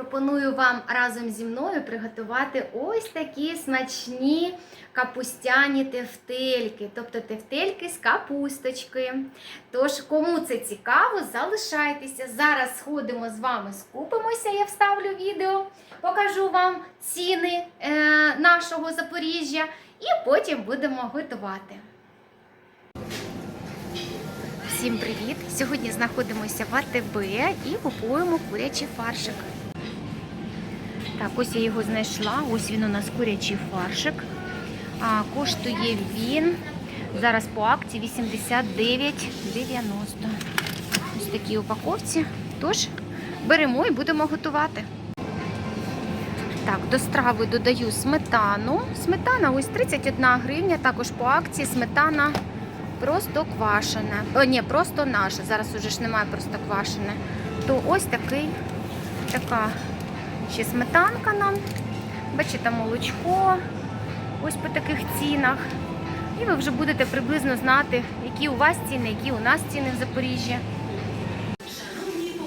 Пропоную вам разом зі мною приготувати ось такі смачні капустяні тефтельки, тобто тефтельки з капусточки. Тож, кому це цікаво, залишайтеся. Зараз сходимо з вами, скупимося, я вставлю відео, покажу вам ціни е, нашого Запоріжжя і потім будемо готувати. Всім привіт! Сьогодні знаходимося в АТБ і купуємо курячий фаршик. Так, ось я його знайшла. Ось він у нас курячий фаршик. А, коштує він зараз по акції 89,90. Ось такі упаковці. Тож беремо і будемо готувати. Так, до страви додаю сметану. Сметана ось 31 гривня, також по акції сметана просто квашене. О, ні, просто наше. Зараз уже ж немає просто квашене. То ось такий, така ще сметанка нам. Бачите, молочко. Ось по таких цінах. І ви вже будете приблизно знати, які у вас ціни, які у нас ціни в Запоріжжі.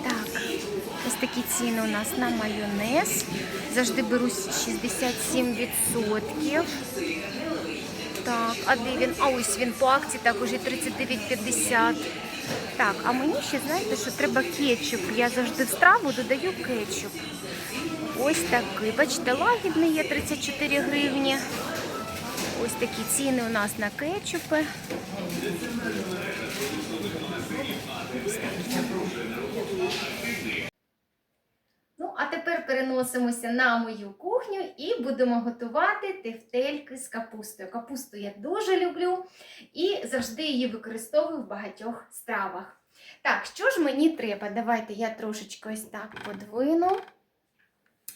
Так, ось такі ціни у нас на майонез. Завжди беру 67%. Так, а де він? А ось він по акції також і 39,50. Так, а мені ще знаєте, що треба кетчуп. Я завжди в страву додаю кетчуп. Ось такий. Бачите, лагідний є 34 гривні. Ось такі ціни у нас на кетчупи. Ну, а тепер переносимося на мою кухню і будемо готувати тефтельки з капустою. Капусту я дуже люблю і завжди її використовую в багатьох стравах. Так, що ж мені треба? Давайте я трошечки ось так подвину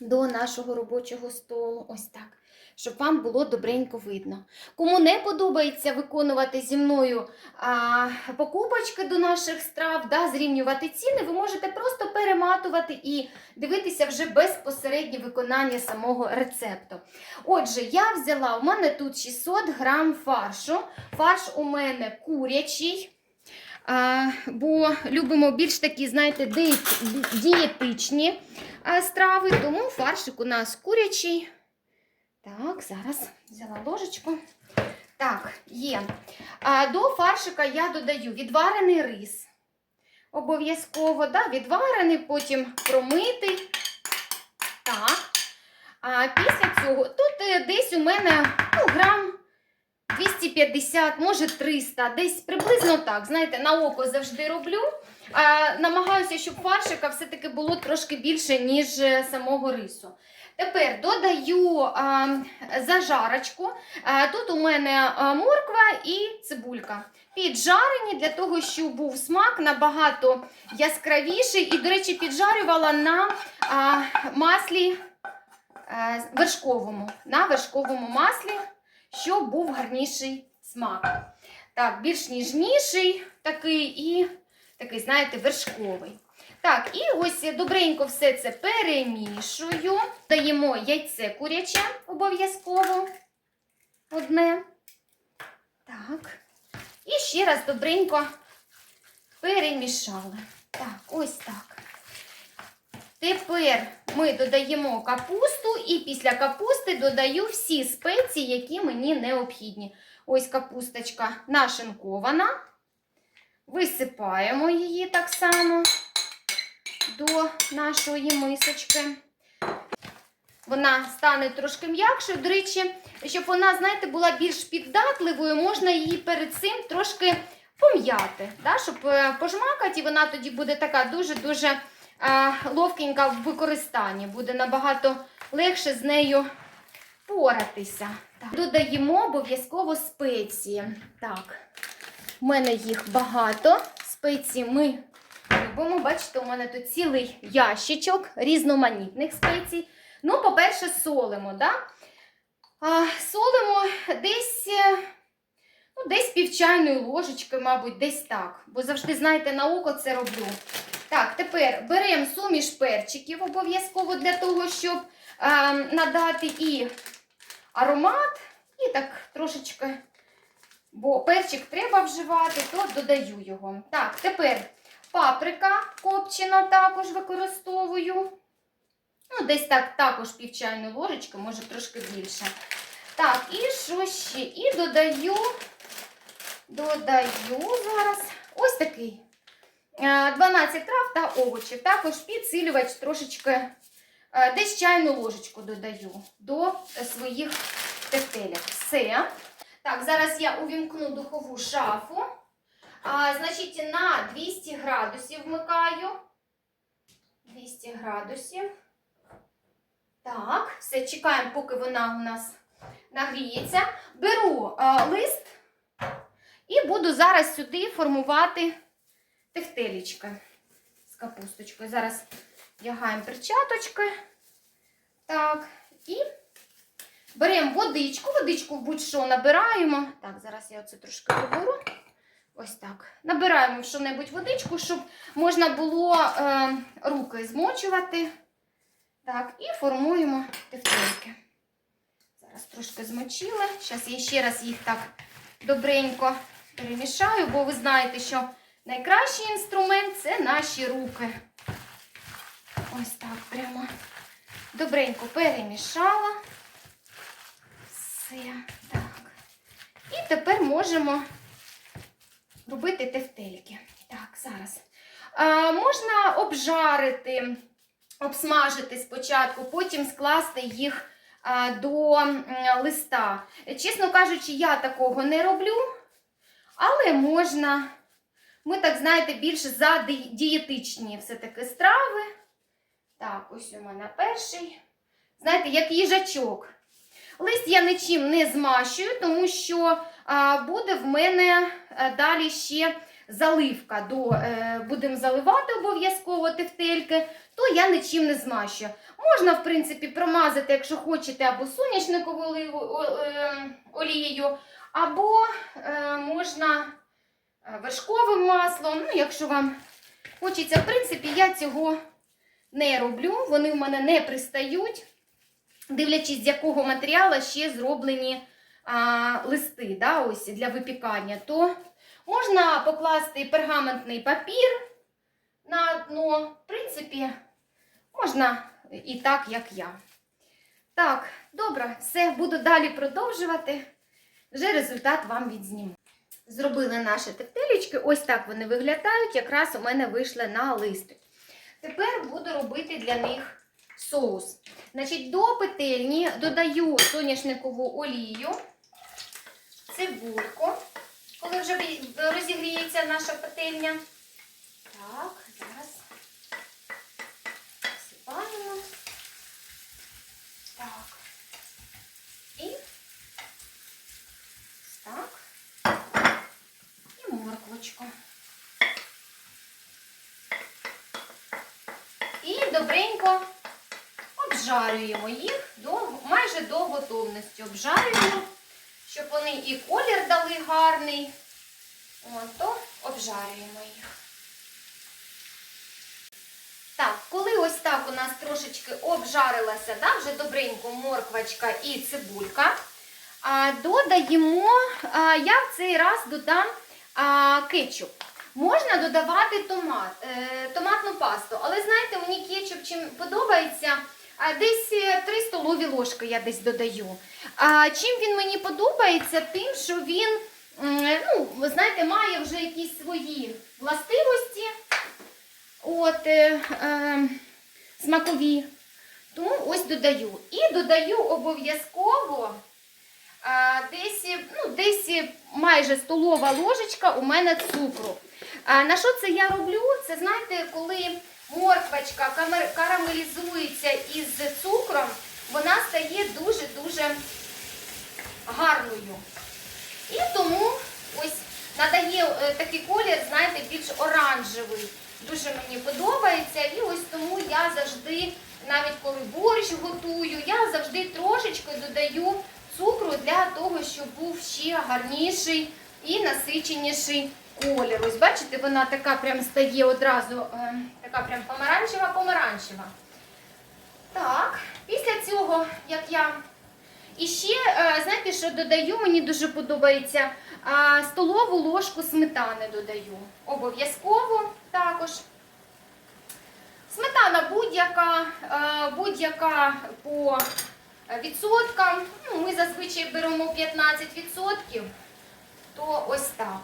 до нашого робочого столу. Ось так. Щоб вам було добренько видно. Кому не подобається виконувати зі мною а, покупочки до наших страв, да, зрівнювати ціни, ви можете просто перематувати і дивитися вже безпосереднє виконання самого рецепту. Отже, я взяла, у мене тут 600 грам фаршу. Фарш у мене курячий. Бо любимо більш такі, знаєте, дієтичні страви, тому фаршик у нас курячий. Так, зараз взяла ложечку. Так, є. А, до фаршика я додаю відварений рис. Обов'язково, да, відварений, потім промитий. Так. А після цього, тут е, десь у мене ну, грам 250, може 300, десь приблизно так. Знаєте, на око завжди роблю. А, намагаюся, щоб фаршика все-таки було трошки більше, ніж е, самого рису. Тепер додаю а, зажарочку. А, тут у мене морква і цибулька. Піджарені для того, щоб був смак набагато яскравіший. І, до речі, піджарювала на а, маслі а, вершковому. На вершковому маслі, щоб був гарніший смак. Так, більш ніжніший такий і такий, знаєте, вершковий. Так, і ось добренько все це перемішую. Даємо яйце куряче обов'язково. Одне. Так. І ще раз добренько перемішали. Так, ось так. Тепер ми додаємо капусту, і після капусти додаю всі спеції, які мені необхідні. Ось капусточка нашинкована. Висипаємо її так само до нашої мисочки. Вона стане трошки м'якшою. До речі, щоб вона, знаєте, була більш піддатливою, можна її перед цим трошки пом'яти, да, щоб е, пожмакати, і вона тоді буде така дуже-дуже ловкенька в використанні. Буде набагато легше з нею поратися. Так. Додаємо обов'язково спеції. Так, у мене їх багато. Спеції ми любимо. Бачите, у мене тут цілий ящичок різноманітних спецій. Ну, по-перше, солимо. Да? А, солимо десь, е, ну, десь півчайної ложечки, мабуть, десь так. Бо завжди, знаєте, на око це роблю. Так, тепер беремо суміш перчиків обов'язково для того, щоб е, надати і аромат, і так трошечки, бо перчик треба вживати, то додаю його. Так, тепер паприка копчена також використовую. Ну, десь так також пів чайної ложечки, може трошки більше. Так, і що ще? І додаю, додаю зараз ось такий. Е, 12 трав та овочів. Також підсилювач трошечки, е, десь чайну ложечку додаю до е, своїх тефтелек. Все. Так, зараз я увімкну духову шафу. А, значить, на 200 градусів вмикаю. 200 градусів. Так, все, чекаємо, поки вона у нас нагріється. Беру а, лист і буду зараз сюди формувати тефтелічки з капусточкою. Зараз вдягаємо перчаточки. Так, і беремо водичку, водичку будь-що набираємо. Так, зараз я оце трошки приберу. Ось так. Набираємо що-небудь водичку, щоб можна було е, руки змочувати. Так, і формуємо тефтельки. Зараз трошки змочили. Зараз я ще раз їх так добренько перемішаю, бо ви знаєте, що найкращий інструмент це наші руки. Ось так прямо добренько перемішала. Все. Так. І тепер можемо робити тефтельки. Так, зараз. А, можна обжарити, обсмажити спочатку, потім скласти їх а, до листа. Чесно кажучи, я такого не роблю, але можна. Ми, так знаєте, більше за дієтичні все-таки страви. Так, ось у мене перший. Знаєте, як їжачок. Лист я нічим не змащую, тому що а, буде в мене е, далі ще заливка. До, е, будемо заливати обов'язково тефтельки, то я нічим не змащую. Можна, в принципі, промазати, якщо хочете, або соняшниковою е, олією, або е, можна вершковим маслом. Ну, якщо вам хочеться, в принципі, я цього не роблю, вони в мене не пристають, дивлячись, з якого матеріалу ще зроблені а, листи да, ось, для випікання, то можна покласти пергаментний папір на дно. В принципі, можна і так, як я. Так, добре, все, буду далі продовжувати. Вже результат вам відзніму. Зробили наші тефтелечки, ось так вони виглядають, якраз у мене вийшли на листик. Тепер буду робити для них соус. Значить, до петельні додаю соняшникову олію, цибульку, коли вже розігріється наша петельня. Так, зараз всипаємо. Так. І так. І морквочку. І добренько обжарюємо їх до, майже до готовності. Обжарюємо, щоб вони і колір дали гарний. От, то обжарюємо їх. Так, коли ось так у нас трошечки обжарилася, да, вже добренько морквочка і цибулька, додаємо, я в цей раз додам кетчуп. Можна додавати томат, е, томатну пасту, але знаєте, мені кетчуп чим подобається, а, десь е, 3 столові ложки я десь додаю. А, чим він мені подобається? Тим, що він, м, ну, ви знаєте, має вже якісь свої властивості. От, е, е, смакові. Тому ось додаю. І додаю обов'язково десь, ну, десь майже столова ложечка у мене цукру. На що це я роблю? Це знаєте, коли морквочка карамелізується із цукром, вона стає дуже-дуже гарною. І тому ось надає е, такий колір, знаєте, більш оранжевий. Дуже мені подобається. І ось тому я завжди, навіть коли борщ готую, я завжди трошечки додаю цукру для того, щоб був ще гарніший і насиченіший колір. Ось бачите, вона така прям стає одразу, е, така прям помаранчева-помаранчева. Так, після цього, як я і ще, е, знаєте, що додаю, мені дуже подобається, столову ложку сметани додаю. Обов'язково також. Сметана будь-яка, е, будь-яка по відсоткам. Ну, ми зазвичай беремо 15%, то ось так.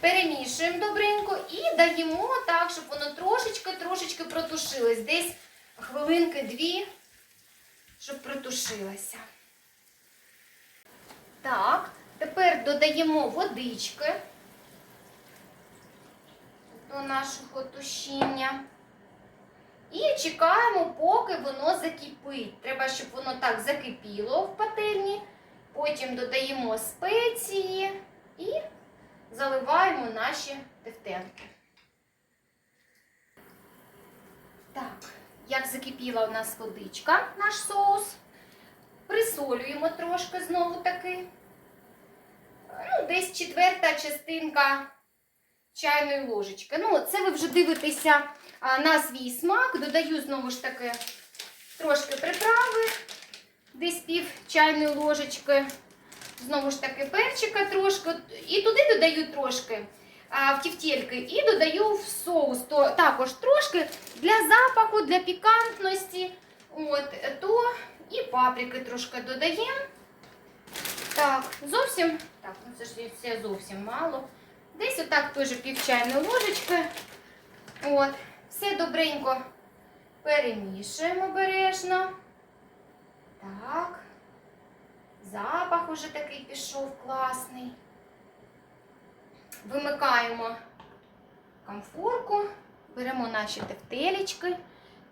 Перемішуємо добренько і даємо так, щоб воно трошечки-трошечки протушилось. Десь хвилинки-дві, щоб протушилося. Так, тепер додаємо водички до нашого тушіння. І чекаємо, поки воно закипить. Треба, щоб воно так закипіло в пательні. Потім додаємо спеції і заливаємо наші тефтенки. Так, як закипіла у нас водичка, наш соус, присолюємо трошки знову таки. Ну, десь четверта частинка чайної ложечки. Ну, це ви вже дивитеся на свій смак. Додаю знову ж таки трошки приправи, десь пів чайної ложечки. Знову ж таки перчика трошки. І туди додаю трошки в тівтєльки. І додаю в соус то, також трошки для запаху, для пікантності. От, то і паприки трошки додаємо. Так, зовсім, так, ну це ж це зовсім мало. Десь отак теж пів чайної ложечки. От, все добренько перемішуємо обережно. Так. Запах уже такий пішов класний. Вимикаємо камфорку, беремо наші тефтелечки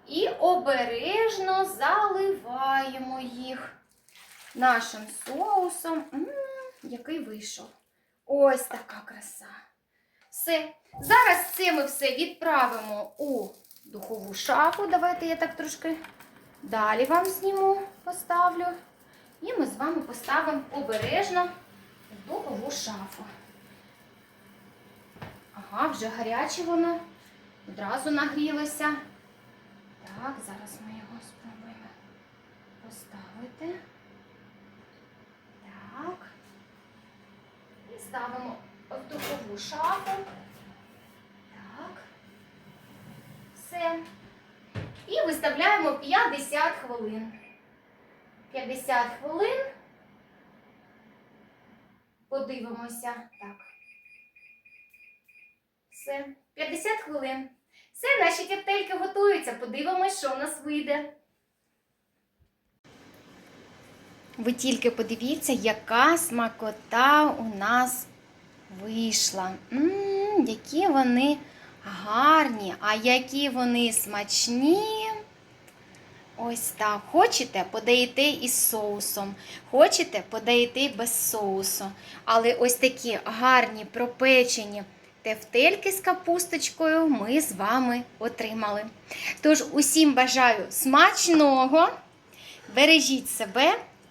і обережно заливаємо їх нашим соусом. Який вийшов. Ось така краса. Все. Зараз це ми все відправимо у духову шафу. Давайте я так трошки далі вам зніму, поставлю. І ми з вами поставимо обережно в духову шафу. Ага, вже гаряче воно. Одразу нагрілося. Так, зараз ми його спробуємо поставити. Так. І ставимо в духову шафу. Так. Все. І виставляємо 50 хвилин. 50 хвилин. Подивимося. Так. Все. 50 хвилин. Все, наші тефтельки готуються. Подивимось, що в нас вийде. Ви тільки подивіться, яка смакота у нас вийшла. М, які вони гарні, а які вони смачні. Ось так. Хочете, подаєте із соусом. Хочете, подаєте без соусу. Але ось такі гарні пропечені тефтельки з капусточкою ми з вами отримали. Тож усім бажаю смачного! Бережіть себе